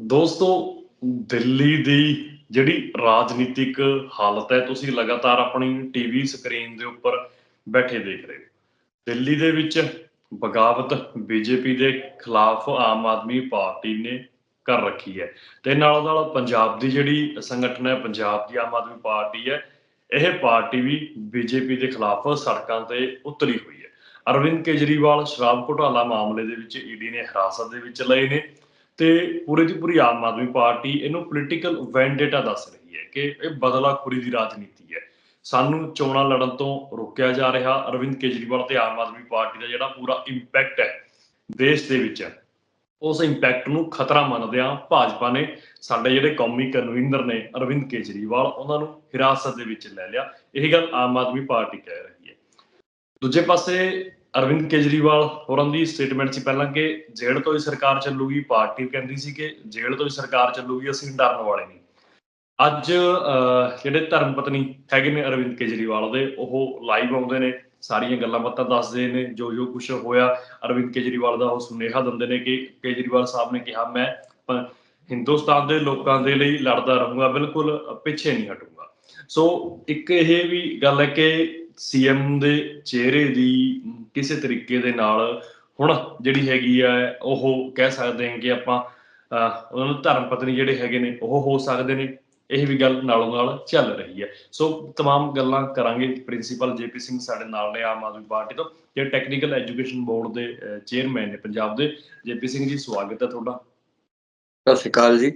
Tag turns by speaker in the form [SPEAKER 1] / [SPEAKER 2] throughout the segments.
[SPEAKER 1] ਦੋਸਤੋ, ਦਿੱਲੀ ਦੀ ਜਿਹੜੀ ਰਾਜਨੀਤਿਕ ਹਾਲਤ ਹੈ, ਤੁਸੀਂ ਲਗਾਤਾਰ ਆਪਣੀ ਟੀਵੀ ਸਕਰੀਨ ਦੇ ਉੱਪਰ ਬੈਠੇ ਦੇਖ ਰਹੇ ਹੋ। ਦਿੱਲੀ ਦੇ ਵਿੱਚ ਬਗਾਵਤ ਬੀਜੇਪੀ ਦੇ ਖਿਲਾਫ ਆਮ ਆਦਮੀ ਪਾਰਟੀ ਨੇ ਕਰ ਰੱਖੀ ਹੈ। ਤੇ ਨਾਲ ਨਾਲ ਪੰਜਾਬ ਦੀ ਜਿਹੜੀ ਸੰਗਠਨ ਹੈ, ਪੰਜਾਬ ਦੀ ਆਮ ਆਦਮੀ ਪਾਰਟੀ ਹੈ, ਇਹ ਪਾਰਟੀ ਵੀ ਬੀਜੇਪੀ ਦੇ ਖਿਲਾਫ ਸੜਕਾਂ ਤੇ ਉਤਰੀ ਹੋਈ ਹੈ। ਅਰਵਿੰਦ ਕੇਜਰੀਵਾਲ ਸ਼ਰਾਬ ਘੁਟਾਲਾ ਮਾਮਲੇ ਦੇ ਵਿੱਚ ਈਡੀ ਨੇ ਹਿਰਾਸਤ ਦੇ ਵਿੱਚ ਲਏ ਨੇ। ਤੇ ਪੂਰੇ ਦੀ ਪੂਰੀ ਆਮ ਆਦਮੀ ਪਾਰਟੀ ਇਹਨੂੰ ਪੋਲੀਟੀਕਲ ਵੈਂਡੇਟਾ ਦੱਸ ਰਹੀ ਹੈ ਕਿ ਇਹ ਬਦਲਾਖੋਰੀ ਦੀ ਰਾਜਨੀਤੀ ਹੈ। ਸਾਨੂੰ ਚੋਣਾਂ ਲੜਨ ਤੋਂ ਰੋਕਿਆ ਜਾ ਰਿਹਾ। ਅਰਵਿੰਦ ਕੇਜਰੀਵਾਲ ਤੇ ਆਮ ਆਦਮੀ ਪਾਰਟੀ ਦਾ ਜਿਹੜਾ ਪੂਰਾ ਇੰਪੈਕਟ ਹੈ, ਦੇਸ਼ ਦੇ ਵਿੱਚ, ਉਸ ਇੰਪੈਕਟ ਨੂੰ ਖਤਰਾ ਮੰਨਦਿਆਂ ਭਾਜਪਾ ਨੇ ਸਾਡੇ ਜਿਹੜੇ ਕੌਮੀ ਕਨਵੀਨਰ ਨੇ ਅਰਵਿੰਦ ਕੇਜਰੀਵਾਲ, ਉਹਨਾਂ ਨੂੰ ਹਿਰਾਸਤ ਦੇ ਵਿੱਚ ਲੈ ਲਿਆ। ਇਹ ਗੱਲ ਆਮ ਆਦਮੀ ਪਾਰਟੀ ਕਹਿ ਰਹੀ ਹੈ। ਦੂਜੇ ਪਾਸੇ ਅਰਵਿੰਦ ਕੇਜਰੀਵਾਲ ਹੋਰਾਂ ਦੀ ਸਟੇਟਮੈਂਟ ਸੀ ਪਹਿਲਾਂ ਕਿ ਜੇਲ੍ਹ ਤੋਂ ਹੀ ਸਰਕਾਰ ਚੱਲੂਗੀ, ਪਾਰਟੀ ਕਹਿੰਦੀ ਸੀ ਕਿ ਜੇਲ੍ਹ ਤੋਂ ਹੀ ਸਰਕਾਰ ਚੱਲੂਗੀ, ਅਸੀਂ ਡਰਨ ਵਾਲੇ ਨਹੀਂ। ਅੱਜ ਜਿਹੜੇ ਧਰਮ ਪਤਨੀ ਹੈਗੇ ਨੇ ਅਰਵਿੰਦ ਕੇਜਰੀਵਾਲ ਦੇ, ਉਹ ਲਾਈਵ ਆਉਂਦੇ ਨੇ, ਸਾਰੀਆਂ ਗੱਲਾਂ ਬਾਤਾਂ ਦੱਸਦੇ ਨੇ, ਜੋ ਜੋ ਕੁਝ ਹੋਇਆ, ਅਰਵਿੰਦ ਕੇਜਰੀਵਾਲ ਦਾ ਉਹ ਸੁਨੇਹਾ ਦਿੰਦੇ ਨੇ ਕਿ ਕੇਜਰੀਵਾਲ ਸਾਹਿਬ ਨੇ ਕਿਹਾ, ਮੈਂ ਹਿੰਦੁਸਤਾਨ ਦੇ ਲੋਕਾਂ ਦੇ ਲਈ ਲੜਦਾ ਰਹੂੰਗਾ, ਬਿਲਕੁਲ ਪਿੱਛੇ ਨਹੀਂ ਹਟੂੰਗਾ। ਸੋ, ਇੱਕ ਇਹ ਵੀ ਗੱਲ ਹੈ ਕਿ ਸੀਐਮ ਦੇ ਚਿਹਰੇ ਦੀ ਕਿਸੇ ਤਰੀਕੇ ਦੇ ਨਾਲ ਹੁਣ ਜਿਹੜੀ ਹੈਗੀ ਆ ਉਹ ਕਹਿ ਸਕਦੇ ਹਾਂ ਕਿ ਆਪਾਂ ਅਹ, ਉਹਨਾਂ ਨੂੰ ਧਰਮ ਪਤਨੀ ਜਿਹੜੇ ਹੈਗੇ ਨੇ ਉਹ ਹੋ ਸਕਦੇ ਨੇ ਇਹ ਵੀ ਗੱਲ ਨਾਲੋਂ ਨਾਲ ਚੱਲ ਰਹੀ ਹੈ ਸੋ तमाम ਗੱਲਾਂ ਕਰਾਂਗੇ ਪ੍ਰਿੰਸੀਪਲ ਜੇਪੀ ਸਿੰਘ ਸਾਡੇ ਨਾਲ ਨੇ ਆਮ ਆਦਮੀ ਪਾਰਟੀ ਤੋਂ ਤੇ ਟੈਕਨੀਕਲ ਐਜੂਕੇਸ਼ਨ ਬੋਰਡ ਦੇ ਚੇਅਰਮੈਨ ਨੇ ਪੰਜਾਬ ਦੇ ਜੇਪੀ ਸਿੰਘ ਜੀ ਸਵਾਗਤ ਹੈ ਤੁਹਾਡਾ
[SPEAKER 2] ਸਤਿ ਸ਼੍ਰੀ ਅਕਾਲ ਜੀ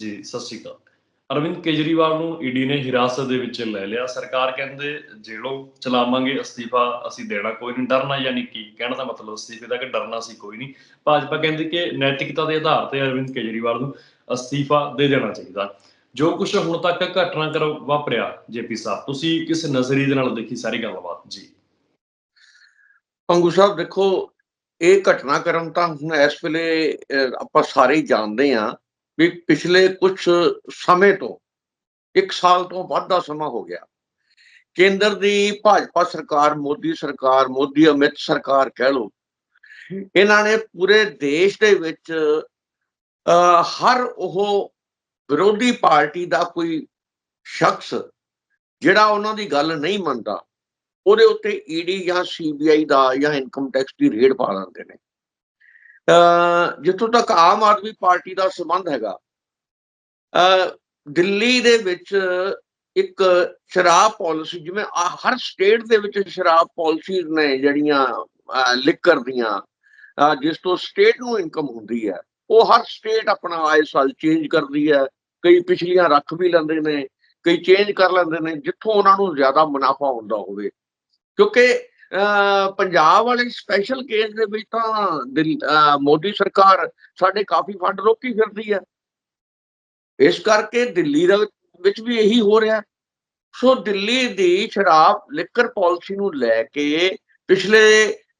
[SPEAKER 1] ਜੀ ਸਤਿ ਸ਼੍ਰੀ ਅਕਾਲ ਅਰਵਿੰਦ ਕੇਜਰੀਵਾਲ ਨੂੰ ਈਡੀ ਨੇ ਹਿਰਾਸਤ ਦੇ ਵਿੱਚ ਲੈ ਲਿਆ। ਸਰਕਾਰ ਕਹਿੰਦੇ, ਜੇਲ੍ਹੋਂ ਚਲਾਵਾਂਗੇ ਅਸਤੀਫਾ, ਅਸੀਂ ਦੇਣਾ ਕੋਈ ਨਹੀਂ। ਡਰਨਾ ਯਾਨੀ ਕੀ? ਕਹਿਣ ਦਾ ਮਤਲਬ ਅਸਤੀਫੇ ਦਾ ਕਿ ਡਰਨਾ ਸੀ ਕੋਈ ਨਹੀਂ। ਭਾਜਪਾ ਕਹਿੰਦੀ ਕਿ ਨੈਤਿਕਤਾ ਦੇ ਆਧਾਰ ਤੇ ਅਰਵਿੰਦ ਕੇਜਰੀਵਾਲ ਨੂੰ ਅਸਤੀਫਾ ਦੇ ਦੇਣਾ ਚਾਹੀਦਾ। ਜੋ ਕੁਝ ਹੁਣ ਤੱਕ ਘਟਨਾ ਘਟਨਾਕ੍ਰਮ ਵਾਪਰਿਆ, ਜੇਪੀ ਸਾਹਿਬ, ਤੁਸੀਂ ਕਿਸ ਨਜ਼ਰੀਏ ਦੇ ਨਾਲ ਦੇਖੀ ਸਾਰੀ ਗੱਲਬਾਤ? ਜੀ।
[SPEAKER 2] ਪੰਗੂ ਸਾਹਿਬ, ਦੇਖੋ, ਇਹ ਘਟਨਾਕ੍ਰਮ ਤਾਂ ਹੁਣ ਇਸ ਵੇਲੇ ਆਪਾਂ ਸਾਰੇ ਹੀ ਜਾਣਦੇ ਹਾਂ ਵੀ ਪਿਛਲੇ ਕੁਝ ਸਮੇਂ ਤੋਂ ਇੱਕ ਸਾਲ ਤੋਂ ਵੱਧ ਦਾ ਸਮਾਂ ਹੋ ਗਿਆ। ਕੇਂਦਰ ਦੀ ਭਾਜਪਾ ਸਰਕਾਰ ਮੋਦੀ ਸਰਕਾਰ ਮੋਦੀ ਅਮਿਤ ਸਰਕਾਰ ਕਹਿ ਲਓ ਇਹਨਾਂ ਨੇ ਪੂਰੇ ਦੇਸ਼ ਦੇ ਵਿੱਚ ਅਹ, ਹਰ ਉਹ ਵਿਰੋਧੀ ਪਾਰਟੀ ਦਾ ਕੋਈ ਸ਼ਖਸ ਜਿਹੜਾ ਉਹਨਾਂ ਦੀ ਗੱਲ ਨਹੀਂ ਮੰਨਦਾ ਉਹਦੇ ਉੱਤੇ ਈਡੀ ਜਾਂ ਸੀਬੀਆਈ ਦਾ ਜਾਂ ਇਨਕਮ ਟੈਕਸ ਦੀ ਰੇਡ ਪਾ ਦਿੰਦੇ ਨੇ। ਜਿੱਥੋਂ ਤੱਕ ਆਮ ਆਦਮੀ ਪਾਰਟੀ ਦਾ ਸੰਬੰਧ ਹੈਗਾ ਦਿੱਲੀ ਦੇ ਵਿੱਚ ਇੱਕ ਸ਼ਰਾਬ ਪਾਲਿਸੀ, ਜਿਵੇਂ ਆ- ਹਰ ਸਟੇਟ ਦੇ ਵਿੱਚ ਸ਼ਰਾਬ ਪਾਲਿਸੀ ਨੇ ਜਿਹੜੀਆਂ ਲਿਕਰ ਦੀਆਂ ਜਿਸ ਤੋਂ ਸਟੇਟ ਨੂੰ ਇਨਕਮ ਹੁੰਦੀ ਹੈ, ਉਹ ਹਰ ਸਟੇਟ ਆਪਣਾ ਆਏ ਸਾਲ ਚੇਂਜ ਕਰਦੀ ਹੈ, ਕਈ ਪਿਛਲੀਆਂ ਰੱਖ ਵੀ ਲੈਂਦੇ ਨੇ, ਕਈ ਚੇਂਜ ਕਰ ਲੈਂਦੇ ਨੇ, ਜਿੱਥੋਂ ਉਹਨਾਂ ਨੂੰ ਜ਼ਿਆਦਾ ਮੁਨਾਫਾ ਹੁੰਦਾ ਹੋਵੇ, ਕਿਉਂਕਿ ਪੰਜਾਬ ਵਾਲੇ ਸਪੈਸ਼ਲ ਕੇਸ ਦੇ ਵਿੱਚ ਤਾਂ ਮੋਦੀ ਸਰਕਾਰ ਸਾਡੇ ਕਾਫੀ ਫੰਡ ਰੋਕੀ ਫਿਰਦੀ ਹੈ। ਇਸ ਕਰਕੇ ਦਿੱਲੀ ਦਾ ਵਿੱਚ ਵੀ ਇਹੀ ਹੋ ਰਿਹਾ। ਸੋ ਦਿੱਲੀ ਦੀ ਸ਼ਰਾਬ ਲਿਕਰ ਪਾਲਿਸੀ ਨੂੰ ਲੈ ਕੇ ਪਿਛਲੇ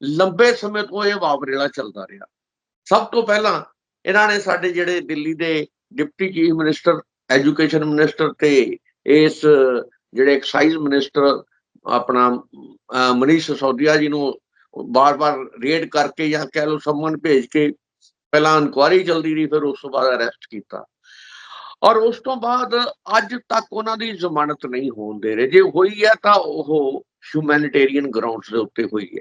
[SPEAKER 2] ਲੰਬੇ ਸਮੇਂ ਤੋਂ ਇਹ ਵਾਵਰੇਲਾ ਚੱਲਦਾ ਰਿਹਾ। ਸਭ ਤੋਂ ਪਹਿਲਾਂ ਇਹਨਾਂ ਨੇ ਸਾਡੇ ਜਿਹੜੇ ਦਿੱਲੀ ਦੇ deputy chief minister, education minister ਤੇ ਇਸ ਜਿਹੜੇ ਐਕਸਾਈਜ਼ ਮਿਨਿਸਟਰ ਆਪਣਾ ਮਨੀਸ਼ ਸਸੋਦੀਆ ਜੀ ਨੂੰ ਬਾਰ-ਬਾਰ ਰੇਡ ਕਰਕੇ ਜਾਂ ਕਹਿ ਲਓ ਸੰਮਨ ਭੇਜ ਕੇ ਪਹਿਲਾਂ ਇਨਕੁਆਰੀ ਚੱਲਦੀ ਰਹੀ ਫਿਰ ਉਸ ਤੋਂ ਬਾਅਦ ਅਰੈਸਟ ਕੀਤਾ। ਔਰ ਉਸ ਤੋਂ ਬਾਅਦ ਅੱਜ ਤੱਕ ਉਹਨਾਂ ਦੀ ਜ਼ਮਾਨਤ ਨਹੀਂ ਹੋਣ ਦੇ ਰਹੇ। ਜੇ ਹੋਈ ਹੈ ਤਾਂ ਉਹ ਹਿਊਮੈਨਿਟੇਰੀਅਨ ਗਰਾਊਂਡਸ ਦੇ ਉੱਤੇ ਹੋਈ ਹੈ।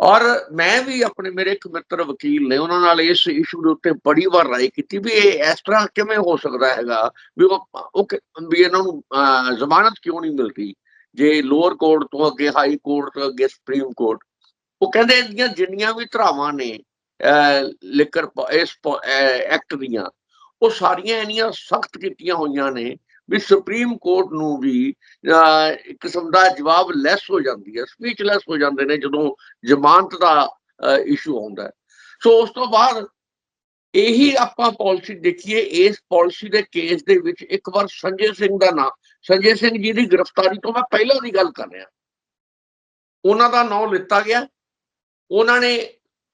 [SPEAKER 2] ਔਰ ਮੈਂ ਵੀ ਆਪਣੇ ਮੇਰੇ ਇੱਕ ਮਿੱਤਰ ਵਕੀਲ ਨੇ ਉਹਨਾਂ ਨਾਲ ਇਸ ਇਸ਼ੂ ਦੇ ਉੱਤੇ ਬੜੀ ਵਾਰ ਰਾਏ ਕੀਤੀ ਵੀ ਇਹ ਇਸ ਤਰ੍ਹਾਂ ਕਿਵੇਂ ਹੋ ਸਕਦਾ ਹੈਗਾ? ਵੀ ਉਹ ਵੀ ਇਹਨਾਂ ਨੂੰ ਅਹ, ਜ਼ਮਾਨਤ ਕਿਉਂ ਨਹੀਂ ਮਿਲਦੀ? ਜੇ ਲੋਅਰ ਕੋਰਟ ਤੋਂ ਅੱਗੇ ਹਾਈ ਕੋਰਟ ਤੋਂ ਅੱਗੇ ਸੁਪਰੀਮ ਕੋਰਟ ਉਹ ਕਹਿੰਦੇ ਇਹਦੀਆਂ ਜਿੰਨੀਆਂ ਵੀ ਧਰਾਵਾਂ ਨੇ ਲਿਕਰ ਇਸ ਐਕਟ ਦੀਆਂ, ਉਹ ਸਾਰੀਆਂ ਇੰਨੀਆਂ ਸਖਤ ਕੀਤੀਆਂ ਹੋਈਆਂ ਨੇ ਵੀ ਸੁਪਰੀਮ ਕੋਰਟ ਨੂੰ ਵੀ ਕਿਸਮ ਦਾ ਜਵਾਬ ਲੈਸ ਹੋ ਜਾਂਦੀ ਹੈ ਸਪੀਚਲੈਸ ਹੋ ਜਾਂਦੇ ਨੇ ਜਦੋਂ ਜ਼ਮਾਨਤ ਦਾ ਇਸ਼ੂ ਆਉਂਦਾ ਸੋ ਉਸ ਤੋਂ ਬਾਅਦ ਇਹੀ ਆਪਾਂ ਪਾਲਿਸੀ ਦੇਖੀਏ, ਇਸ ਪਾਲਿਸੀ ਦੇ ਕੇਸ ਦੇ ਵਿੱਚ ਇੱਕ ਵਾਰ ਸੰਜੇ ਸਿੰਘ ਦਾ ਨਾਮ ਸੰਜੇ ਸਿੰਘ ਜੀ ਦੀ ਗ੍ਰਿਫਤਾਰੀ ਤੋਂ ਮੈਂ ਪਹਿਲਾਂ ਦੀ ਗੱਲ ਕਰ ਰਿਹਾ। ਉਹਨਾਂ ਦਾ ਨਾਮ ਲਿੱਤਾ ਗਿਆ। ਉਹਨਾਂ ਨੇ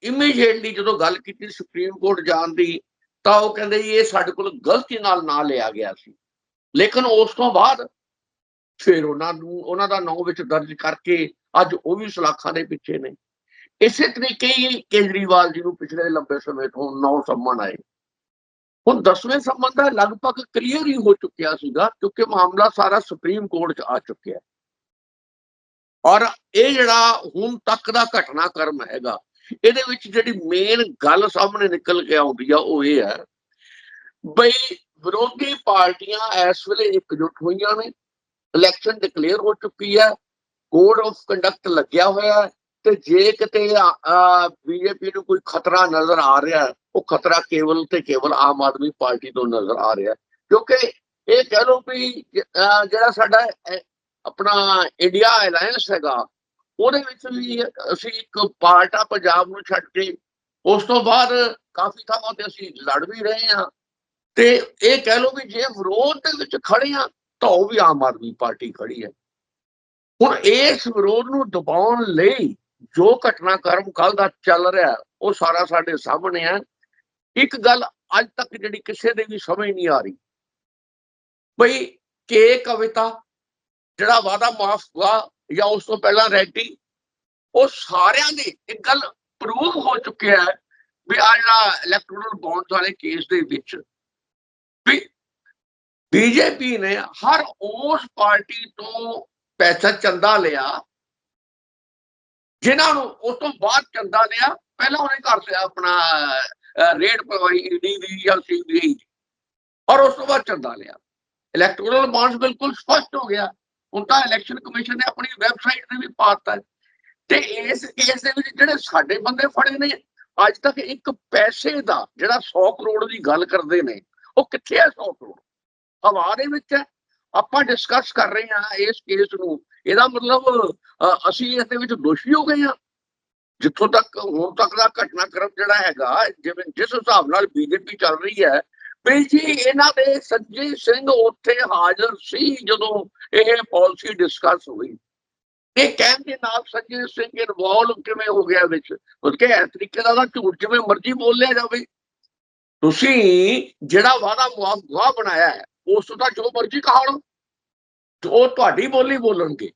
[SPEAKER 2] ਇਮੀਡੀਏਟਲੀ ਜਦੋਂ ਗੱਲ ਕੀਤੀ ਸੁਪਰੀਮ ਕੋਰਟ ਜਾਣ ਦੀ, ਤਾਂ ਉਹ ਕਹਿੰਦੇ ਜੀ, ਇਹ ਸਾਡੇ ਕੋਲ ਗਲਤੀ ਨਾਲ ਨਾਂ ਲਿਆ ਗਿਆ ਸੀ। ਲੇਕਿਨ ਉਸ ਤੋਂ ਬਾਅਦ ਫਿਰ ਉਹਨਾਂ ਨੂੰ, ਉਹਨਾਂ ਦਾ ਨਾਮ ਵਿੱਚ ਦਰਜ ਕਰਕੇ ਅੱਜ ਉਹ ਵੀ ਸਲਾਖਾਂ ਦੇ ਪਿੱਛੇ ਨੇ। ਇਸੇ ਤਰੀਕੇ ਹੀ ਕੇਜਰੀਵਾਲ ਜੀ ਨੂੰ ਪਿਛਲੇ ਲੰਬੇ ਸਮੇਂ ਤੋਂ ਨੌ ਸੰਮਨ ਆਏ। ਹੁਣ ਦਸਵੇਂ ਸੰਬੰਧ ਦਾ ਲਗਭਗ ਕਲੀਅਰ ਹੀ ਹੋ ਚੁੱਕਿਆ ਸੀਗਾ, ਕਿਉਂਕਿ ਮਾਮਲਾ ਸਾਰਾ ਸੁਪਰੀਮ ਕੋਰਟ 'ਚ ਆ ਚੁੱਕਿਆ ਔਰ ਇਹ ਜਿਹੜਾ ਹੁਣ ਤੱਕ ਦਾ ਘਟਨਾਕ੍ਰਮ ਹੈਗਾ, ਇਹਦੇ ਵਿੱਚ ਜਿਹੜੀ ਮੇਨ ਗੱਲ ਸਾਹਮਣੇ ਨਿਕਲ ਕੇ ਆਉਂਦੀ ਆ, ਉਹ ਇਹ ਹੈ ਬਈ ਵਿਰੋਧੀ ਪਾਰਟੀਆਂ ਇਸ ਵੇਲੇ ਇਕਜੁੱਟ ਹੋਈਆਂ ਨੇ ਇਲੈਕਸ਼ਨ ਡਿਕਲੇਅਰ ਹੋ ਚੁੱਕੀ ਹੈ ਕੋਡ ਆਫ ਕੰਡਕਟ ਲੱਗਿਆ ਹੋਇਆ ਤੇ ਜੇ ਕਿਤੇ ਬੀਜੇਪੀ ਨੂੰ ਕੋਈ ਖਤਰਾ ਨਜ਼ਰ ਆ ਰਿਹਾ ਉਹ ਖਤਰਾ ਕੇਵਲ ਤੇ ਕੇਵਲ ਆਮ ਆਦਮੀ ਪਾਰਟੀ ਤੋਂ ਨਜ਼ਰ ਆ ਰਿਹਾ ਕਿਉਂਕਿ ਇਹ ਕਹਿ ਲਓ ਵੀ ਜਿਹੜਾ ਸਾਡਾ ਆਪਣਾ ਇੰਡੀਆ ਅਲਾਈਅੰਸ ਹੈਗਾ, ਉਹਦੇ ਵਿੱਚ ਵੀ ਅਸੀਂ ਇੱਕ ਪਾਰਟ ਆ ਪੰਜਾਬ ਨੂੰ ਛੱਡ ਕੇ, ਉਸ ਤੋਂ ਬਾਅਦ ਕਾਫੀ ਥਾਵਾਂ ਤੇ ਅਸੀਂ ਲੜ ਵੀ ਰਹੇ ਹਾਂ। ਤੇ ਇਹ ਕਹਿ ਲਓ ਵੀ ਜੇ ਵਿਰੋਧ ਦੇ ਵਿੱਚ ਖੜੇ ਆ ਤਾਂ ਉਹ ਵੀ ਆਮ ਆਦਮੀ ਪਾਰਟੀ ਖੜੀ ਹੈ। ਹੁਣ ਇਸ ਵਿਰੋਧ ਨੂੰ ਦਬਾਉਣ ਲਈ ਜੋ ਘਟਨਾਕ੍ਰਮ ਕੱਲ ਦਾ ਚੱਲ ਰਿਹਾ, ਉਹ ਸਾਰਾ ਸਾਡੇ ਸਾਹਮਣੇ ਹੈ। ਇੱਕ ਗੱਲ ਅੱਜ ਤੱਕ ਜਿਹੜੀ ਕਿਸੇ ਦੇ ਵੀ ਸਮਝ ਨਹੀਂ ਆ ਰਹੀ। ਬਈ ਕੇ ਕਵਿਤਾ ਜਿਹੜਾ ਵਾਦਾ ਮਾਫ ਹੁਆ ਜਾਂ ਉਸ ਤੋਂ ਪਹਿਲਾਂ ਰੈਡੀ, ਉਹ ਸਾਰਿਆਂ ਦੇ ਇੱਕ ਗੱਲ ਪ੍ਰੂਵ ਹੋ ਚੁੱਕਿਆ ਹੈ ਵੀ ਆ ਜਿਹੜਾ ਇਲੈਕਟੋਰਲ ਬੌਂਡਸ ਵਾਲੇ ਕੇਸ ਦੇ ਵਿੱਚ ਵੀ ਬੀਜੇਪੀ ਨੇ ਹਰ ਉਸ ਪਾਰਟੀ ਤੋਂ ਪੈਸਾ ਚੰਦਾ ਲਿਆ ਜਿਨ੍ਹਾਂ ਨੂੰ ਉਸ ਤੋਂ ਬਾਅਦ ਚੰਦਾ ਲਿਆ। ਪਹਿਲਾਂ ਉਹਨੇ ਕਰ ਲਿਆ ਆਪਣਾ ਰੇਟ ਪਵਾਈ ਈਡੀ ਦੀ ਜਾਂ ਸੀਬੀਆਈ ਦੀ ਔਰ ਉਸ ਤੋਂ ਬਾਅਦ ਚੰਦਾ ਲਿਆ। ਇਲੈਕਟੋਰਲ ਬੌਂਡਸ ਬਿਲਕੁਲ ਸਪਸ਼ਟ ਹੋ ਗਿਆ। ਹੁਣ ਤਾਂ ਇਲੈਕਸ਼ਨ ਕਮਿਸ਼ਨ ਨੇ ਆਪਣੀ ਵੈਬਸਾਈਟ ਤੇ ਵੀ ਪਾਤਾ ਹੈ। ਤੇ ਇਸ ਕੇਸ ਦੇ ਵਿੱਚ ਜਿਹੜੇ ਸਾਡੇ ਬੰਦੇ ਫੜੇ ਨੇ, ਅੱਜ ਤੱਕ ਇੱਕ ਪੈਸੇ ਦਾ ਜਿਹੜਾ 100 ਕਰੋੜ ਦੀ ਗੱਲ ਕਰਦੇ ਨੇ, ਉਹ ਕਿੱਥੇ ਹੈ 100 ਕਰੋੜ? ਹਵਾ ਦੇ ਵਿੱਚ ਹੈ। ਆਪਾਂ ਡਿਸਕਸ ਕਰ ਰਹੇ ਹਾਂ ਇਸ ਕੇਸ ਨੂੰ। ਇਹਦਾ ਮਤਲਬ ਅਸੀਂ ਇਸ ਦੇ ਵਿੱਚ ਦੋਸ਼ੀ ਹੋ ਗਏ ਹਾਂ। ਜਿੱਥੋਂ ਤੱਕ, ਹੁਣ ਤੱਕ ਦਾ ਘਟਨਾਕ੍ਰਮ ਜਿਹੜਾ ਹੈਗਾ, ਜਿਵੇਂ ਜਿਸ ਹਿਸਾਬ ਨਾਲ ਬੀਜੇਪੀ ਚੱਲ ਰਹੀ ਹੈ, ਵੀ ਜੀ ਇਹਨਾਂ ਦੇ ਸੰਜੇ ਸਿੰਘ ਉੱਥੇ ਹਾਜ਼ਰ ਸੀ ਜਦੋਂ ਇਹ ਪਾਲਿਸੀ ਡਿਸਕਸ ਹੋਈ। ਇਹ ਕਹਿਣ ਦੇ ਨਾਲ ਸੰਜੇ ਸਿੰਘ ਇਨਵੋਲਵ ਕਿਵੇਂ ਹੋ ਗਿਆ ਵਿੱਚ? ਕਿਉਂਕਿ ਇਸ ਤਰੀਕੇ ਦਾ ਤਾਂ ਝੂਠ ਜਿਵੇਂ ਮਰਜ਼ੀ ਬੋਲਿਆ ਜਾਵੇ। ਤੁਸੀਂ ਜਿਹੜਾ ਵਾਦਾ ਮੁਆਫਾ ਬਣਾਇਆ ਹੈ, ਉਸ ਤੋਂ ਤਾਂ ਜੋ ਮਰਜ਼ੀ ਕਹਾ ਲਓ ਉਹ ਤੁਹਾਡੀ ਬੋਲੀ ਬੋਲਣਗੇ।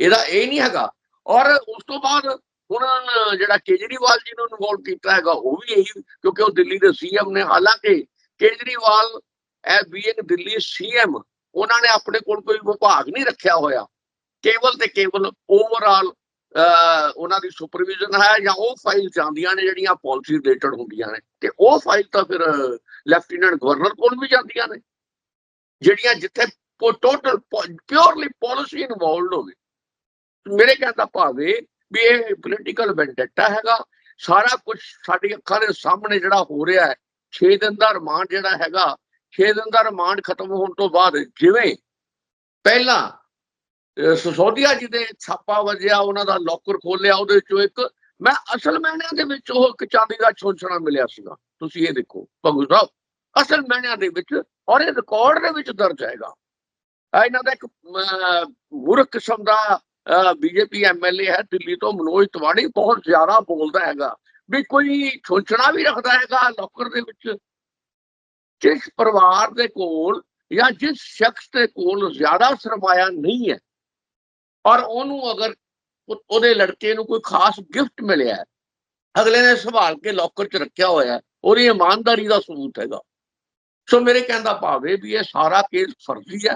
[SPEAKER 2] ਇਹਦਾ ਇਹ ਨਹੀਂ ਹੈਗਾ। ਔਰ ਉਸ ਤੋਂ ਬਾਅਦ ਹੁਣ ਜਿਹੜਾ ਕੇਜਰੀਵਾਲ ਜੀ ਨੂੰ ਇਨਵੋਲਵ ਕੀਤਾ ਹੈਗਾ, ਉਹ ਵੀ ਇਹੀ, ਕਿਉਂਕਿ ਉਹ ਦਿੱਲੀ ਦੇ ਸੀਐਮ ਨੇ। ਹਾਲਾਂਕਿ ਕੇਜਰੀਵਾਲ ਐ ਬੀਇੰਗ ਦਿੱਲੀ ਸੀਐਮ ਉਹਨਾਂ ਨੇ ਆਪਣੇ ਕੋਲ ਕੋਈ ਵਿਭਾਗ ਨਹੀਂ ਰੱਖਿਆ ਹੋਇਆ। ਕੇਵਲ ਤੇ ਕੇਵਲ ਓਵਰਆਲ ਉਹਨਾਂ ਦੀ ਸੁਪਰਵਿਜ਼ਨ ਹੈ ਜਾਂ ਉਹ ਫਾਈਲ ਜਾਂਦੀਆਂ ਨੇ ਜਿਹੜੀਆਂ ਪਾਲਿਸੀ ਰਿਲੇਟਡ ਹੁੰਦੀਆਂ ਨੇ। ਤੇ ਉਹ ਫਾਈਲ ਤਾਂ ਫਿਰ ਲੈਫਟੀਨੈਂਟ ਗਵਰਨਰ ਕੋਲ ਵੀ ਜਾਂਦੀਆਂ ਨੇ, ਜਿਹੜੀਆਂ ਜਿੱਥੇ ਟੋਟਲ ਪਿਓਰਲੀ ਪਾਲਿਸੀ ਇਨਵੋਲਡ ਹੋਵੇ। ਮੇਰੇ ਕਹਿਣ ਦਾ ਭਾਵ ਵੀ ਇਹ ਪੋਲੀਟੀਕਲ ਵੈਂਡੇਟਾ ਹੈਗਾ। ਸਾਰਾ ਕੁਝ ਸਾਡੀ ਅੱਖਾਂ ਦੇ ਸਾਹਮਣੇ ਜਿਹੜਾ ਹੋ ਰਿਹਾ ਹੈ 6 ਦਿਨ ਦਾ ਰਿਮਾਂਡ ਜਿਹੜਾ ਹੈਗਾ 6 ਦਿਨ ਦਾ ਰਿਮਾਂਡ ਖਤਮ ਹੋਣ ਤੋਂ ਬਾਅਦ ਜਿਵੇਂ ਪਹਿਲਾਂ ਅਹ ਜੀ ਦੇ ਛਾਪਾ ਵਜਿਆ ਉਹਨਾਂ ਦਾ ਲੋਕਰ ਖੋਲਿਆ ਉਹਦੇ ਵਿੱਚੋਂ ਇੱਕ ਮੈਂ ਅਸਲ ਮੈਨਿਆਂ ਦੇ ਵਿੱਚ ਉਹ ਇੱਕ ਚਾਂਦੀ ਦਾ ਛੋਛਣਾ ਮਿਲਿਆ ਸੀਗਾ। ਤੁਸੀਂ ਇਹ ਦੇਖੋ ਭਗੂ ਸਾਹਿਬ ਅਸਲ ਮੈਨਿਆਂ ਦੇ ਵਿੱਚ ਔਰ ਇਹ ਰਿਕਾਰਡ ਦੇ ਵਿੱਚ ਦਰਜ ਹੈਗਾ। ਇਹਨਾਂ ਦਾ ਇੱਕ ਅਹ, ਮੂਰਖ ਕਿਸਮ ਦਾ ਬੀਜੇਪੀ ਐਮਐਲਏ ਹੈ ਦਿੱਲੀ ਤੋਂ ਮਨੋਜ ਤਿਵਾੜੀ ਬਹੁਤ ਜ਼ਿਆਦਾ ਬੋਲਦਾ ਹੈਗਾ। ਵੀ ਕੋਈ ਸੋਚਣਾ ਵੀ ਰੱਖਦਾ ਹੈਗਾ ਲੋਕਰ ਦੇ ਵਿੱਚ। ਜਿਸ ਪਰਿਵਾਰ ਦੇ ਕੋਲ ਜਾਂ ਜਿਸ ਸ਼ਖਸ ਦੇ ਕੋਲ ਜ਼ਿਆਦਾ ਸਰਮਾਇਆ ਨਹੀਂ ਹੈ ਔਰ ਉਹਨੂੰ ਅਗਰ ਉਹਦੇ ਲੜਕੇ ਨੂੰ ਕੋਈ ਖਾਸ ਗਿਫਟ ਮਿਲਿਆ ਹੈ, ਅਗਲੇ ਨੇ ਸੰਭਾਲ ਕੇ ਲੋਕਰ 'ਚ ਰੱਖਿਆ ਹੋਇਆ ਹੈ, ਉਹਦੀ ਇਮਾਨਦਾਰੀ ਦਾ ਸਬੂਤ ਹੈਗਾ। ਸੋ ਮੇਰੇ ਕਹਿਣ ਦਾ ਭਾਵ ਵੀ ਇਹ ਸਾਰਾ ਕੇਸ ਫਰਜ਼ੀ ਹੈ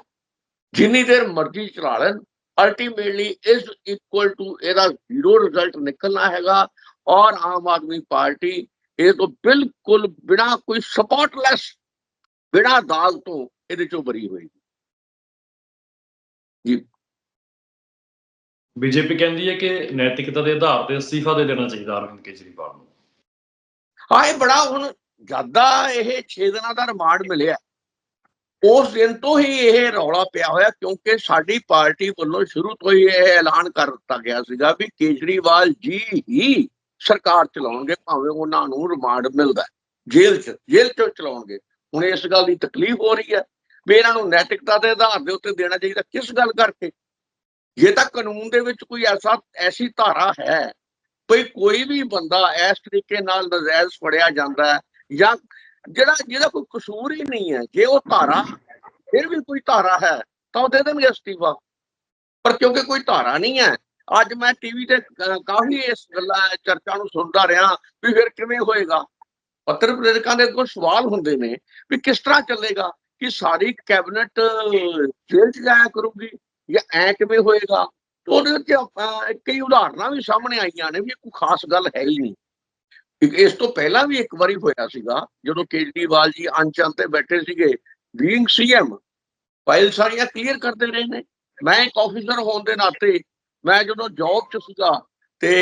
[SPEAKER 2] ਜਿੰਨੀ ਦੇਰ ਮਰਜ਼ੀ ਚਲਾ ਲੈਣ ਅਲਟੀਮੇਟਲੀ ਇਸ ਇਕੁਅਲ ਟੂ ਇਹਦਾ ਜ਼ੀਰੋ ਰਿਜ਼ਲਟ ਨਿਕਲਣਾ ਹੈਗਾ ਔਰ ਆਮ ਆਦਮੀ ਪਾਰਟੀ ਇਹ ਤੋਂ ਬਿਲਕੁਲ ਬਿਨਾ ਕੋਈ ਸਪੋਰਟਲੈਸ ਬਿਨਾ ਦਾਗ ਤੋਂ ਇਹਦੇ ਚੋਂ ਬਰੀ ਹੋਈ
[SPEAKER 1] ਬੀਜੇਪੀ ਕਹਿੰਦੀ ਹੈ ਕਿ ਨੈਤਿਕਤਾ ਦੇ ਆਧਾਰ ਤੇ ਅਸਤੀਫਾ ਦੇ ਦੇਣਾ ਚਾਹੀਦਾ ਅਰਵਿੰਦ ਕੇਜਰੀਵਾਲ ਨੂੰ।
[SPEAKER 2] ਹਾਂ ਇਹ ਬੜਾ ਹੁਣ ਜ਼ਿਆਦਾ ਇਹ 6 ਦਿਨਾਂ ਦਾ ਰਿਮਾਂਡ ਮਿਲਿਆ। ਉਸ ਦਿਨ ਤੋਂ ਹੀ ਇਹ ਰੌਲਾ ਪਿਆ ਹੋਇਆ ਕਿਉਂਕਿ ਸਾਡੀ ਪਾਰਟੀ ਵੱਲੋਂ ਸ਼ੁਰੂ ਤੋਂ ਹੀ ਇਹ ਐਲਾਨ ਕਰ ਦਿੱਤਾ ਗਿਆ ਸੀਗਾ ਵੀ ਕੇਜਰੀਵਾਲ ਜੀ ਹੀ ਸਰਕਾਰ ਚਲਾਉਣਗੇ, ਭਾਵੇਂ ਉਹਨਾਂ ਨੂੰ ਰਿਮਾਂਡ ਮਿਲਦਾ ਜੇਲ੍ਹ 'ਚ ਜੇਲ੍ਹ 'ਚ ਚਲਾਉਣਗੇ। ਹੁਣ ਇਸ ਗੱਲ ਦੀ ਤਕਲੀਫ ਹੋ ਰਹੀ ਹੈ ਵੀ ਇਹਨਾਂ ਨੂੰ ਨੈਤਿਕਤਾ ਦੇ ਆਧਾਰ ਦੇ ਉੱਤੇ ਦੇਣਾ ਚਾਹੀਦਾ ਕਿਸ ਗੱਲ ਕਰਕੇ? ਜੇ ਤਾਂ ਕਾਨੂੰਨ ਦੇ ਵਿੱਚ ਕੋਈ ਐਸਾ, ਐਸੀ ਧਾਰਾ ਹੈ ਕੋਈ ਕੋਈ ਵੀ ਬੰਦਾ ਇਸ ਤਰੀਕੇ ਨਾਲ ਨਜਾਇਜ਼ ਫੜਿਆ ਜਾਂਦਾ ਹੈ ਜਾਂ ਜਿਹੜਾ, ਜਿਹਦਾ ਕੋਈ ਕਸੂਰ ਹੀ ਨਹੀਂ ਹੈ, ਜੇ ਉਹ ਧਾਰਾ ਫਿਰ ਵੀ ਕੋਈ ਧਾਰਾ ਹੈ, ਤਾਂ ਉਹ ਦੇ ਦੇਣਗੇ ਅਸਤੀਫਾ। ਪਰ ਕਿਉਂਕਿ ਕੋਈ ਧਾਰਾ ਨਹੀਂ ਹੈ, ਅੱਜ ਮੈਂ ਟੀਵੀ ਤੇ ਕਾਫੀ ਇਸ ਗੱਲਾਂ, ਚਰਚਾ ਨੂੰ ਸੁਣਦਾ ਰਿਹਾ ਵੀ ਫਿਰ ਕਿਵੇਂ ਹੋਏਗਾ। ਪੱਤਰ ਪ੍ਰੇਰਕਾਂ ਦੇ ਕੋਲ ਸਵਾਲ ਹੁੰਦੇ ਨੇ ਵੀ ਕਿਸ ਤਰ੍ਹਾਂ ਚੱਲੇਗਾ ਕਿ ਸਾਰੀ ਕੈਬਨਿਟ ਜੇਲ੍ਹ ਚ ਜਾਇਆ ਕਰੂਗੀ ਜਾਂ ਐ ਕਿਵੇਂ ਹੋਏਗਾ। ਉਹਦੇ ਵਿੱਚ ਆਪਾਂ, ਕਈ ਉਦਾਹਰਨਾਂ ਵੀ ਸਾਹਮਣੇ ਆਈਆਂ ਨੇ ਵੀ ਇਹ ਕੋਈ ਖਾਸ ਗੱਲ ਹੈ ਹੀ ਨਹੀਂ। ਇਸ ਤੋਂ ਪਹਿਲਾਂ ਵੀ ਇੱਕ ਵਾਰੀ ਹੋਇਆ ਸੀਗਾ, ਜਦੋਂ ਕੇਜਰੀਵਾਲ ਜੀ ਅਨਚਨ ਤੇ ਬੈਠੇ ਸੀਗੇ ਬੀਇੰਗ ਸੀਐਮ ਫਾਈਲ ਸਾਰੀਆਂ ਕਲੀਅਰ ਕਰਦੇ ਰਹੇ ਨੇ। ਮੈਂ ਇੱਕ ਆਫੀਸਰ ਹੋਣ ਦੇ ਨਾਤੇ, ਮੈਂ ਜਦੋਂ ਜੌਬ 'ਚ ਸੀਗਾ ਤੇ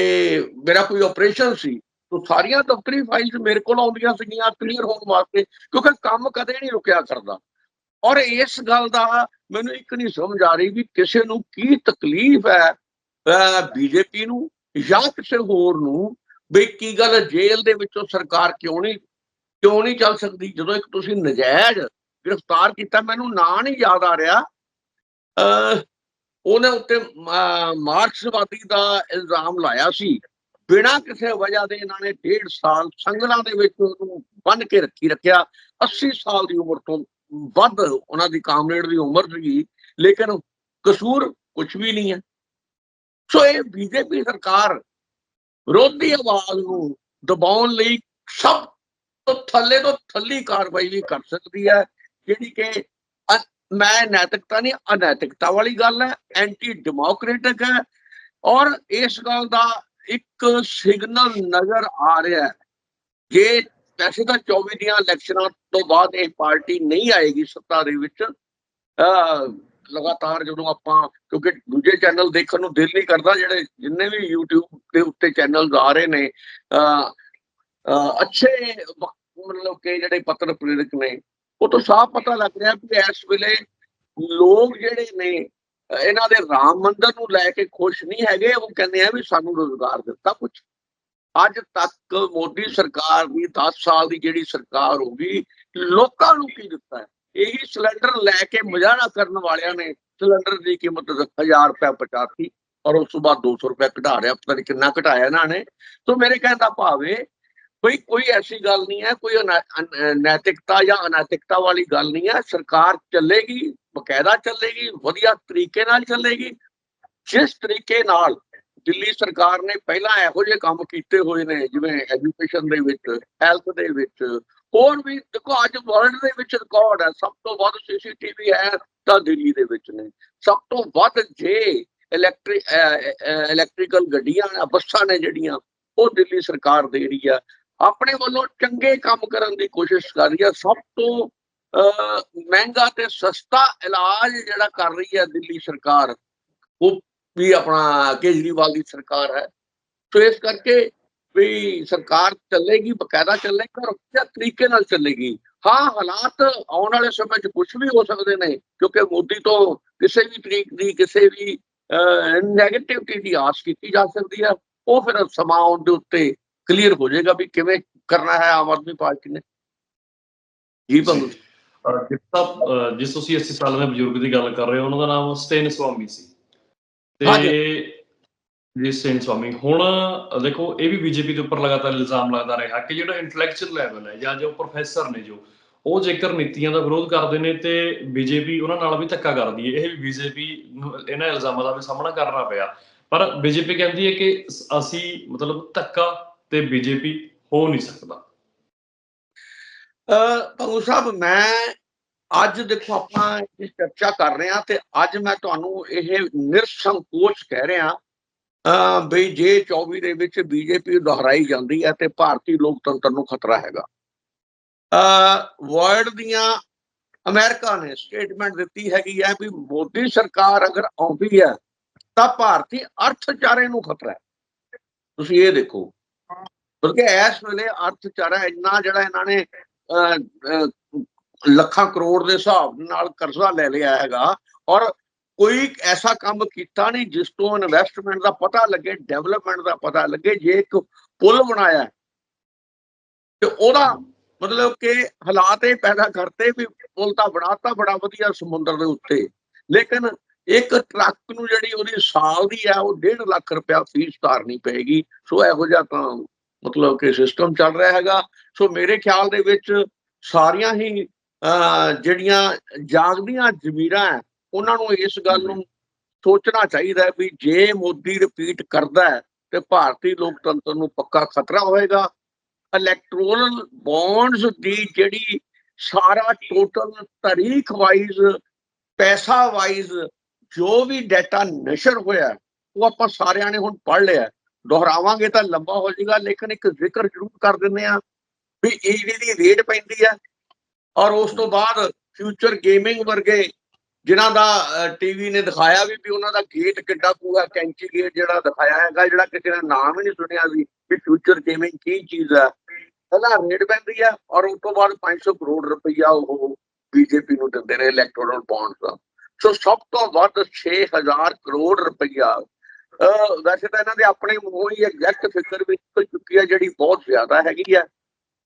[SPEAKER 2] ਮੇਰਾ ਕੋਈ ਆਪਰੇਸ਼ਨ ਸੀ, ਤਾਂ ਸਾਰੀਆਂ ਦਫ਼ਤਰੀ ਫਾਈਲਸ ਮੇਰੇ ਕੋਲ ਆਉਂਦੀਆਂ ਸੀਗੀਆਂ ਕਲੀਅਰ ਹੋਣ ਵਾਸਤੇ, ਕਿਉਂਕਿ ਕੰਮ ਕਦੇ ਨਹੀਂ ਰੁਕਿਆ ਕਰਦਾ। ਔਰ ਇਸ ਗੱਲ ਦਾ ਮੈਨੂੰ ਇੱਕ ਨਹੀਂ ਸਮਝ ਆ ਰਹੀ ਵੀ ਕਿਸੇ ਨੂੰ ਕੀ ਤਕਲੀਫ ਹੈ ਬੀਜੇਪੀ ਨੂੰ ਜਾਂ ਕਿਸੇ ਹੋਰ ਨੂੰ ਵੀ ਕੀ ਗੱਲ ਜੇਲ੍ਹ ਦੇ ਵਿੱਚੋਂ ਸਰਕਾਰ ਕਿਉਂ ਨਹੀਂ ਕਿਉਂ ਨਹੀਂ ਚੱਲ ਸਕਦੀ? ਜਦੋਂ ਇੱਕ ਤੁਸੀਂ ਨਜਾਇਜ਼ ਗ੍ਰਿਫਤਾਰ ਕੀਤਾ, ਮੈਨੂੰ ਨਾਂ ਨਹੀਂ ਯਾਦ ਆ ਰਿਹਾ। ਅਹ ਉਹਨੇ ਉੱਤੇ ਮਾਰਕਸਵਾਦੀ ਦਾ ਇਲਜ਼ਾਮ ਲਾਇਆ ਸੀ। ਬਿਨਾਂ ਕਿਸੇ ਵਜ੍ਹਾ ਦੇ ਇਹਨਾਂ ਨੇ ਡੇਢ ਸਾਲ ਸੰਗਲਾਂ ਦੇ ਵਿੱਚ ਉਹਨੂੰ ਬੰਨ ਕੇ ਰੱਖੀ, ਰੱਖਿਆ। 80 ਸਾਲ ਦੀ ਉਮਰ ਤੋਂ ਵੱਧ ਉਹਨਾਂ ਦੀ ਕਾਮਰੇਡ ਦੀ ਉਮਰ ਸੀਗੀ, ਲੇਕਿਨ ਕਸੂਰ ਕੁਝ ਵੀ ਨਹੀਂ ਹੈ। ਸੋ ਇਹ ਬੀਜੇਪੀ ਸਰਕਾਰ ਵਿਰੋਧੀ ਆਵਾਜ਼ ਨੂੰ ਦਬਾਉਣ ਲਈ ਸਭ ਤੋਂ ਥੱਲੇ ਤੋਂ ਥੱਲੀ ਕਾਰਵਾਈ ਵੀ ਕਰ ਸਕਦੀ ਹੈ, ਜਿਹੜੀ ਕਿ ਮੈਂ ਨੈਤਿਕਤਾ ਨਹੀਂ, ਅਨੈਤਿਕਤਾ ਵਾਲੀ ਗੱਲ ਹੈ ਐਂਟੀ ਡੈਮੋਕ੍ਰੈਟਿਕ ਹੈ ਔਰ ਇਸ ਗੱਲ ਦਾ ਇੱਕ ਸਿਗਨਲ ਨਜ਼ਰ ਆ ਰਿਹਾ ਹੈ ਜੇ ਵੈਸੇ ਤਾਂ 24 ਦੀਆਂ ਇਲੈਕਸ਼ਨਾਂ ਤੋਂ ਬਾਅਦ ਇਹ ਪਾਰਟੀ ਨਹੀਂ ਆਏਗੀ ਸੱਤਾ ਦੇ ਵਿੱਚ ਅਹ ਲਗਾਤਾਰ ਜਦੋਂ ਆਪਾਂ, ਕਿਉਂਕਿ ਦੂਜੇ ਚੈਨਲ ਦੇਖਣ ਨੂੰ ਦਿਲ ਨਹੀਂ ਕਰਦਾ, ਜਿਹੜੇ ਜਿੰਨੇ ਵੀ YouTube ਦੇ ਉੱਤੇ ਚੈਨਲ ਆ ਰਹੇ ਨੇ, ਅਹ ਅੱਛੇ ਮਤਲਬ ਕਿ ਜਿਹੜੇ ਪੱਤਰ ਪ੍ਰੇਰਕ ਨੇ, ਉਹ ਤੋਂ ਸਾਫ਼ ਪਤਾ ਲੱਗ ਰਿਹਾ ਕਿ ਇਸ ਵੇਲੇ ਲੋਕ ਜਿਹੜੇ ਨੇ, ਇਹਨਾਂ ਦੇ ਰਾਮ ਮੰਦਰ ਨੂੰ ਲੈ ਕੇ ਖੁਸ਼ ਨਹੀਂ ਹੈਗੇ, ਉਹ ਕਹਿੰਦੇ ਆ ਵੀ ਸਾਨੂੰ ਰੋਜ਼ਗਾਰ ਦਿੱਤਾ ਕੁਝ ਅੱਜ ਤੱਕ ਮੋਦੀ ਸਰਕਾਰ ਦੀ 10 ਸਾਲ ਦੀ ਜਿਹੜੀ ਸਰਕਾਰ ਹੋ ਗਈ, ਲੋਕਾਂ ਨੂੰ ਕੀ ਦਿੱਤਾ ਹੈ? ਇਹੀ ਸਿਲੰਡਰ ਲੈ ਕੇ ਮੁਜ਼ਾਹਰਾ ਕਰਨ ਵਾਲਿਆਂ ਨੇ ਸਿਲੰਡਰ ਦੀ ਕੀਮਤ 1000 ਰੁਪਏ ਪਹੁੰਚਾਤੀ ਔਰ ਉਸ ਤੋਂ ਬਾਅਦ 200 ਰੁਪਏ ਘਟਾ ਰਿਹਾ, ਪਤਾ ਨਹੀਂ ਕਿੰਨਾ ਘਟਾਇਆ ਇਹਨਾਂ ਨੇ। ਸੋ ਮੇਰੇ ਕਹਿਣ ਦਾ ਭਾਵ ਹੈ ਕੋਈ ਕੋਈ ਐਸੀ ਗੱਲ ਨਹੀਂ ਹੈ, ਕੋਈ ਨੈਤਿਕਤਾ ਜਾਂ ਅਨੈਤਿਕਤਾ ਵਾਲੀ ਗੱਲ ਨਹੀਂ ਹੈ। ਸਰਕਾਰ ਚੱਲੇਗੀ, ਬਕਾਇਦਾ ਚੱਲੇਗੀ, ਵਧੀਆ ਤਰੀਕੇ ਨਾਲ ਚੱਲੇਗੀ। ਜਿਸ ਤਰੀਕੇ ਨਾਲ ਦਿੱਲੀ ਸਰਕਾਰ ਨੇ ਪਹਿਲਾਂ ਇਹੋ ਜਿਹੇ ਕੰਮ ਕੀਤੇ ਹੋਏ ਨੇ, ਜਿਵੇਂ ਐਜੂਕੇਸ਼ਨ ਦੇ ਵਿੱਚ ਹੈਲਥ ਦੇ ਵਿੱਚ ਹੋਰ ਵੀ ਦੇਖੋ ਅੱਜ ਵਰਲਡ ਦੇ ਵਿੱਚ ਰਿਕਾਰਡ ਹੈ ਸਭ ਤੋਂ ਵੱਧ ਸੀਸੀਟੀਵੀ ਹੈ ਤਾਂ ਦਿੱਲੀ ਦੇ ਵਿੱਚ ਨੇ। ਸਭ ਤੋਂ ਵੱਧ ਜੇ ਇਲੈਕਟ੍ਰਿਕ ਇਲੈਕਟ੍ਰੀਕਲ ਗੱਡੀਆਂ ਬੱਸਾਂ ਨੇ ਜਿਹੜੀਆਂ ਉਹ ਦਿੱਲੀ ਸਰਕਾਰ ਦੇ ਰਹੀ ਆ ਆਪਣੇ ਵੱਲੋਂ ਚੰਗੇ ਕੰਮ ਕਰਨ ਦੀ ਕੋਸ਼ਿਸ਼ ਕਰ ਰਹੀ ਹੈ। ਸਭ ਤੋਂ ਅਹ, ਮਹਿੰਗਾ ਤੇ ਸਸਤਾ ਇਲਾਜ ਜਿਹੜਾ ਕਰ ਰਹੀ ਹੈ ਦਿੱਲੀ ਸਰਕਾਰ ਉਹ ਵੀ ਆਪਣਾ ਕੇਜਰੀਵਾਲ ਦੀ ਸਰਕਾਰ ਹੈ। ਸੋ ਇਸ ਕਰਕੇ ਵੀ ਸਰਕਾਰ ਚੱਲੇਗੀ ਬਕਾਇਦਾ ਚੱਲੇਗੀ ਔਰ ਅੱਛੇ ਤਰੀਕੇ ਨਾਲ ਚੱਲੇਗੀ। ਹਾਂ ਹਾਲਾਤ ਆਉਣ ਵਾਲੇ ਸਮੇਂ 'ਚ ਕੁਝ ਵੀ ਹੋ ਸਕਦੇ ਨੇ ਕਿਉਂਕਿ ਮੋਦੀ ਤੋਂ ਕਿਸੇ ਵੀ ਤਰੀਕ ਦੀ ਕਿਸੇ ਵੀ ਨੈਗੇਟਿਵਿਟੀ ਦੀ ਆਸ ਕੀਤੀ ਜਾ ਸਕਦੀ ਹੈ ਉਹ ਫਿਰ ਸਮਾਂ ਆਉਣ ਦੇ ਉੱਤੇ ਕਲੀਅਰ ਹੋ ਜਾਏਗਾ ਵੀ ਕਿਵੇਂ ਕਰਨਾ ਹੈ ਆਮ ਆਦਮੀ ਪਾਰਟੀ ਨੇ। ਜੀ ਬੰਦੂ
[SPEAKER 1] ਜਿਸ ਤੁਸੀਂ 80 ਸਾਲ ਦੇ ਬਜ਼ੁਰਗ ਦੀ ਗੱਲ ਕਰ ਰਹੇ ਹੋ ਉਹਨਾਂ ਦਾ ਨਾਮ ਸਟੇਨ ਸਵਾਮੀ ਸੀ। ਤੇ ਜੀ ਸਟੇਨ ਸਵਾਮੀ। ਹੁਣ, ਦੇਖੋ, ਇਹ ਵੀ ਬੀਜੇਪੀ ਦੇ ਉੱਪਰ ਲਗਾਤਾਰ ਇਲਜ਼ਾਮ ਲੱਗਦਾ ਰਿਹਾ ਕਿ ਜਿਹੜਾ ਇੰਟੈਲੈਕਚੁਅਲ ਲੈਵਲ ਹੈ ਜਾਂ ਜੋ ਪ੍ਰੋਫੈਸਰ ਨੇ ਜੋ, ਉਹ ਜੇਕਰ ਨੀਤੀਆਂ ਦਾ ਵਿਰੋਧ ਕਰਦੇ ਨੇ ਤੇ ਬੀਜੇਪੀ ਉਹਨਾਂ ਨਾਲ ਵੀ ਧੱਕਾ ਕਰਦੀ ਹੈ। ਇਹ ਵੀ ਬੀਜੇਪੀ ਨੂੰ ਇਹਨਾਂ ਇਲਜ਼ਾਮਾਂ ਦਾ ਵੀ ਸਾਹਮਣਾ ਕਰਨਾ ਪਿਆ। ਪਰ ਬੀਜੇਪੀ ਕਹਿੰਦੀ ਹੈ ਕਿ ਅਸੀਂ ਮਤਲਬ ਧੱਕਾ ਤੇ ਬੀਜੇਪੀ ਹੋ ਨਹੀਂ ਸਕਦਾ।
[SPEAKER 2] ਅਹ ਭੰਗੂ ਸਾਹਿਬ, ਮੈਂ ਅੱਜ ਦੇਖੋ ਆਪਾਂ ਇਸ ਚਰਚਾ ਕਰ ਰਹੇ ਹਾਂ ਤੇ ਅੱਜ ਮੈਂ ਤੁਹਾਨੂੰ ਇਹ ਨਿਰਸੰਕੋਚ ਕਹਿ ਰਿਹਾ ਅਹ ਜੇ 24 ਦੇ ਵਿੱਚ ਬੀਜੇਪੀ ਦੁਹਰਾਈ ਜਾਂਦੀ ਹੈ ਤੇ ਭਾਰਤੀ ਲੋਕਤੰਤਰ ਨੂੰ ਖਤਰਾ ਹੈਗਾ। ਅਹ ਵਰਲਡ ਦੀਆਂ ਅਮਰੀਕਾ ਨੇ ਸਟੇਟਮੈਂਟ ਦਿੱਤੀ ਹੈਗੀ ਹੈ ਵੀ ਮੋਦੀ ਸਰਕਾਰ ਅਗਰ ਆਉਂਦੀ ਹੈ ਤਾਂ ਭਾਰਤੀ ਅਰਥਚਾਰੇ ਨੂੰ ਖਤਰਾ ਹੈ। ਤੁਸੀਂ ਇਹ ਦੇਖੋ ਕਿਉਂਕਿ ਇਸ ਵੇਲੇ ਅਰਥਚਾਰਾ ਇੰਨਾ ਜਿਹੜਾ ਇਹਨਾਂ ਨੇ ਅਹ, ਲੱਖਾਂ ਕਰੋੜ ਦੇ ਹਿਸਾਬ ਨਾਲ ਕਰਜ਼ਾ ਲੈ ਲਿਆ ਹੈਗਾ ਔਰ ਕੋਈ ਐਸਾ ਕੰਮ ਕੀਤਾ ਨਹੀਂ ਜਿਸ ਤੋਂ ਇਨਵੈਸਟਮੈਂਟ ਦਾ ਪਤਾ ਲੱਗੇ ਡਿਵੈਲਪਮੈਂਟ ਦਾ ਪਤਾ ਲੱਗੇ ਜੇ ਇੱਕ ਪੁਲ ਬਣਾਇਆ ਤੇ ਉਹਦਾ ਮਤਲਬ ਕਿ ਹਾਲਾਤ ਇਹ ਪੈਦਾ ਕਰਤੇ ਵੀ ਪੁਲ ਤਾਂ ਬਣਾਤਾ ਬੜਾ ਵਧੀਆ ਸਮੁੰਦਰ ਦੇ ਉੱਤੇ। ਲੇਕਿਨ ਇੱਕ ਟਰੱਕ ਨੂੰ ਜਿਹੜੀ ਉਹਦੀ ਸਾਲ ਦੀ ਹੈ ਉਹ 1.5 ਲੱਖ ਰੁਪਇਆ ਫੀਸ ਧਾਰਨੀ ਪਏਗੀ। ਸੋ ਇਹੋ ਜਿਹਾ ਤਾਂ ਮਤਲਬ ਕਿ ਸਿਸਟਮ ਚੱਲ ਰਿਹਾ ਹੈਗਾ। ਸੋ ਮੇਰੇ ਖਿਆਲ ਦੇ ਵਿੱਚ ਸਾਰੀਆਂ ਹੀ ਅਹ, ਜਿਹੜੀਆਂ ਜਾਗਦੀਆਂ ਜ਼ਮੀਰਾਂ ਹੈ ਉਹਨਾਂ ਨੂੰ ਇਸ ਗੱਲ ਨੂੰ ਸੋਚਣਾ ਚਾਹੀਦਾ ਵੀ ਜੇ ਮੋਦੀ ਰਿਪੀਟ ਕਰਦਾ ਹੈ ਤੇ ਭਾਰਤੀ ਲੋਕਤੰਤਰ ਨੂੰ ਪੱਕਾ ਖਤਰਾ ਹੋਏਗਾ। ਇਲੈਕਟ੍ਰੋਨਲ ਬੌਂਡਸ ਦੀ ਜਿਹੜੀ ਸਾਰਾ ਟੋਟਲ ਤਾਰੀਖ ਵਾਈਜ਼ ਪੈਸਾ ਵਾਈਜ਼ ਜੋ ਵੀ ਡਾਟਾ ਨਸ਼ਰ ਹੋਇਆ, ਉਹ ਆਪਾਂ ਸਾਰਿਆਂ ਨੇ ਹੁਣ ਪੜ੍ਹ ਲਿਆ ਦੁਹਰਾਵਾਂਗੇ ਤਾਂ ਲੰਬਾ ਹੋ ਜਾਏਗਾ, ਲੇਕਿਨ ਇੱਕ ਜ਼ਿਕਰ ਜ਼ਰੂਰ ਕਰ ਦਿੰਦੇ ਆ ਵੀ ਈਡੀ ਦੀ ਰੇਟ ਪੈਂਦੀ ਹੈ ਔਰ ਉਸ ਤੋਂ ਬਾਅਦ ਫਿਊਚਰ ਗੇਮਿੰਗ ਵਰਗੇ ਜਿਨ੍ਹਾਂ ਦਾ ਟੀਵੀ ਨੇ ਦਿਖਾਇਆ ਵੀ ਵੀ ਉਹਨਾਂ ਦਾ ਗੇਟ ਕਿੱਡਾ ਕੂਆ ਕੈਂਚੀ ਗੇਟ ਜਿਹੜਾ ਦਿਖਾਇਆ ਹੈਗਾ, ਜਿਹੜਾ ਕਿਸੇ ਨੇ ਨਾਮ ਹੀ ਨਹੀਂ ਸੁਣਿਆ ਸੀ ਵੀ ਫਿਊਚਰ ਗੇਮਿੰਗ ਕੀ ਚੀਜ਼ ਹੈ। ਪਹਿਲਾਂ ਰੇਟ ਪੈਂਦੀ ਹੈ ਔਰ ਉਸ ਤੋਂ ਬਾਅਦ 500 ਕਰੋੜ ਰੁਪਈਆ ਉਹ ਬੀਜੇਪੀ ਨੂੰ ਦਿੰਦੇ ਨੇ ਇਲੈਕਟੋਰਲ ਬੌਂਡਸ ਦਾ। ਸੋ ਸਭ ਤੋਂ ਵੱਧ 6000 ਕਰੋੜ ਰੁਪਈਆ। ਅਹ, ਵੈਸੇ ਤਾਂ ਇਹਨਾਂ ਦੇ ਆਪਣੇ ਮੂੰਹੋਂ ਹੀ ਐਗਜ਼ੈਕਟ ਫਿਕਰ ਵੀ ਨਿਕਲ ਚੁੱਕੀ ਹੈ, ਜਿਹੜੀ ਬਹੁਤ ਜ਼ਿਆਦਾ ਹੈਗੀ ਹੈ।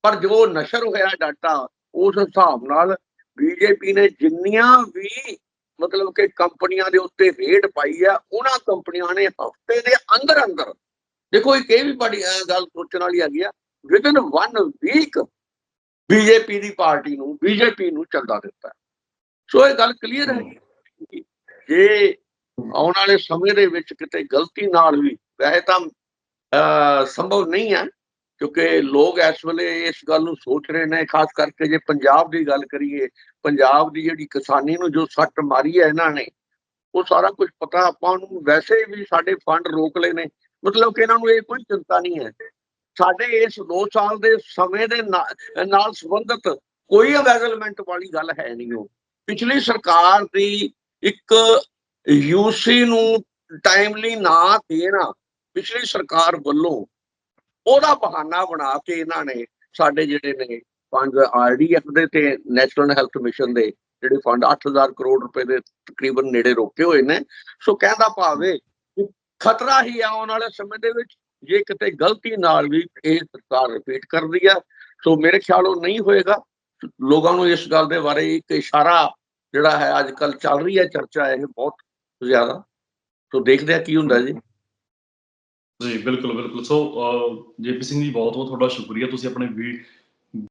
[SPEAKER 2] ਪਰ ਜੋ ਨਸ਼ਰ ਹੋਇਆ ਡਾਟਾ, ਉਸ ਹਿਸਾਬ ਨਾਲ ਬੀਜੇਪੀ ਨੇ ਜਿੰਨੀਆਂ ਵੀ ਮਤਲਬ ਕਿ ਕੰਪਨੀਆਂ ਦੇ ਉੱਤੇ ਰੇਟ ਪਾਈ ਆ ਉਹਨਾਂ ਕੰਪਨੀਆਂ ਨੇ ਹਫ਼ਤੇ ਦੇ ਅੰਦਰ ਅੰਦਰ ਦੇਖੋ ਇੱਕ ਇਹ ਵੀ ਬੜੀ ਗੱਲ ਸੋਚਣ ਵਾਲੀ ਹੈਗੀ ਆ ਵਿਦਨ 1 ਵੀਕ ਬੀਜੇਪੀ ਦੀ ਪਾਰਟੀ ਨੂੰ ਬੀਜੇਪੀ ਨੂੰ ਚੱਲਦਾ ਦਿੱਤਾ। ਸੋ ਇਹ ਗੱਲ ਕਲੀਅਰ ਹੈ ਜੇ ਆਉਣ ਵਾਲੇ ਸਮੇਂ ਦੇ ਵਿੱਚ ਕਿਤੇ ਗਲਤੀ ਨਾਲ ਵੀ ਵੈਸੇ ਤਾਂ ਅਹ, ਸੰਭਵ ਨਹੀਂ ਹੈ ਕਿਉਂਕਿ ਲੋਕ ਇਸ ਵੇਲੇ ਇਸ ਗੱਲ ਨੂੰ ਸੋਚ ਰਹੇ ਨੇ, ਖਾਸ ਕਰਕੇ ਜੇ ਪੰਜਾਬ ਦੀ ਗੱਲ ਕਰੀਏ, ਪੰਜਾਬ ਦੀ ਜਿਹੜੀ ਕਿਸਾਨੀ ਨੂੰ ਜੋ ਸੱਟ ਮਾਰੀ ਹੈ ਇਹਨਾਂ ਨੇ, ਉਹ ਸਾਰਾ ਕੁਝ ਪਤਾ ਆਪਾਂ ਨੂੰ, ਵੈਸੇ ਵੀ ਸਾਡੇ ਫੰਡ ਰੋਕ ਲਏ ਨੇ, ਮਤਲਬ ਕਿ ਇਹਨਾਂ ਨੂੰ ਇਹ ਕੋਈ ਚਿੰਤਾ ਨਹੀਂ ਹੈ। ਸਾਡੇ ਇਸ 2 ਸਾਲ ਦੇ ਸਮੇਂ ਦੇ ਨਾ- ਨਾਲ ਸੰਬੰਧਿਤ ਕੋਈ ਅਵੈਜ਼ਲਮੈਂਟ ਵਾਲੀ ਗੱਲ ਹੈ ਨਹੀਂ ਉਹ। ਪਿਛਲੀ ਸਰਕਾਰ ਦੀ ਇੱਕ ਯੂਸੀ ਨੂੰ ਟਾਈਮਲੀ ਨਾ ਦੇਣਾ, ਪਿਛਲੀ ਸਰਕਾਰ ਵੱਲੋਂ ਉਹਦਾ ਬਹਾਨਾ ਬਣਾ ਕੇ ਇਹਨਾਂ ਨੇ ਸਾਡੇ ਜਿਹੜੇ ਨੇ ਫੰਡ ਆਰਡੀਐਫ ਦੇ ਤੇ ਨੈਸ਼ਨਲ ਹੈਲਥ ਮਿਸ਼ਨ ਦੇ ਜਿਹੜੇ ਫੰਡ 8000 ਕਰੋੜ ਰੁਪਏ ਦੇ ਤਕਰੀਬਨ ਨੇੜੇ ਰੋਕੇ ਹੋਏ ਨੇ। ਸੋ ਕਹਿੰਦਾ ਭਾਵੇਂ ਖਤਰਾ ਹੀ ਆ ਆਉਣ ਵਾਲੇ ਸਮੇਂ ਦੇ ਵਿੱਚ, ਜੇ ਕਿਤੇ ਗਲਤੀ ਨਾਲ ਵੀ ਇਹ ਸਰਕਾਰ ਰਿਪੀਟ ਕਰਦੀ ਆ, ਸੋ ਮੇਰੇ ਖਿਆਲ ਉਹ ਨਹੀਂ ਹੋਏਗਾ। ਲੋਕਾਂ ਨੂੰ ਇਸ ਗੱਲ ਦੇ ਬਾਰੇ ਇੱਕ ਇਸ਼ਾਰਾ ਜਿਹੜਾ ਹੈ, ਅੱਜ ਕੱਲ ਚੱਲ ਰਹੀ ਹੈ, ਚਰਚਾ ਇਹ ਬਹੁਤ ਜ਼ਿਆਦਾ। ਸੋ ਦੇਖਦੇ ਆ ਕੀ ਹੁੰਦਾ ਜੀ।
[SPEAKER 1] ਜੀ, ਬਿਲਕੁਲ ਬਿਲਕੁਲ। ਸੋ ਜੇਪੀ ਸਿੰਘ ਜੀ ਬਹੁਤ ਬਹੁਤ ਤੁਹਾਡਾ ਸ਼ੁਕਰੀਆ। ਤੁਸੀਂ ਆਪਣੇ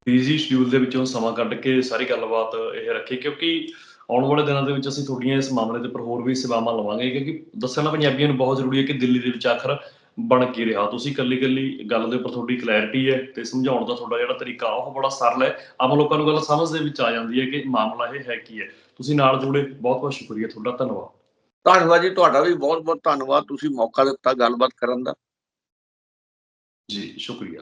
[SPEAKER 1] ਬੀਜ਼ੀ ਸ਼ਡਿਊਲ ਦੇ ਵਿੱਚੋਂ ਸਮਾਂ ਕੱਢ ਕੇ ਸਾਰੀ ਗੱਲਬਾਤ ਇਹ ਰੱਖੀ, ਕਿਉਂਕਿ ਆਉਣ ਵਾਲੇ ਦਿਨਾਂ ਦੇ ਵਿੱਚ ਅਸੀਂ ਤੁਹਾਡੀਆਂ ਇਸ ਮਾਮਲੇ ਦੇ ਉੱਪਰ ਹੋਰ ਵੀ ਸੇਵਾਵਾਂ ਲਵਾਂਗੇ, ਕਿਉਂਕਿ ਦੱਸਣਾ ਪੰਜਾਬੀਆਂ ਨੂੰ ਬਹੁਤ ਜ਼ਰੂਰੀ ਹੈ ਕਿ ਦਿੱਲੀ ਦੇ ਵਿੱਚ ਆਖਰ ਬਣ ਕੀ ਰਿਹਾ। ਤੁਸੀਂ ਕੱਲੀ ਕੱਲੀ ਗੱਲ ਦੇ ਉੱਪਰ ਤੁਹਾਡੀ ਕਲੈਰਿਟੀ ਹੈ ਤੇ ਸਮਝਾਉਣ ਦਾ ਤੁਹਾਡਾ ਜਿਹੜਾ ਤਰੀਕਾ, ਉਹ ਬੜਾ ਸਰਲ ਹੈ। ਆਮ ਲੋਕਾਂ ਨੂੰ ਗੱਲ ਸਮਝ ਦੇ ਵਿੱਚ ਆ ਜਾਂਦੀ ਹੈ ਕਿ ਮਾਮਲਾ ਇਹ ਹੈ ਕੀ ਹੈ। ਤੁਸੀਂ ਨਾਲ ਜੁੜੇ ਬਹੁਤ ਬਹੁਤ ਸ਼ੁਕਰੀਆ ਤੁਹਾਡਾ। ਧੰਨਵਾਦ।
[SPEAKER 2] ਧੰਨਵਾਦ ਜੀ, ਤੁਹਾਡਾ ਵੀ ਬਹੁਤ ਬਹੁਤ ਧੰਨਵਾਦ। ਤੁਸੀਂ ਮੌਕਾ ਦਿੱਤਾ ਗੱਲਬਾਤ ਕਰਨ ਦਾ।
[SPEAKER 1] ਜੀ, ਸ਼ੁਕਰੀਆ।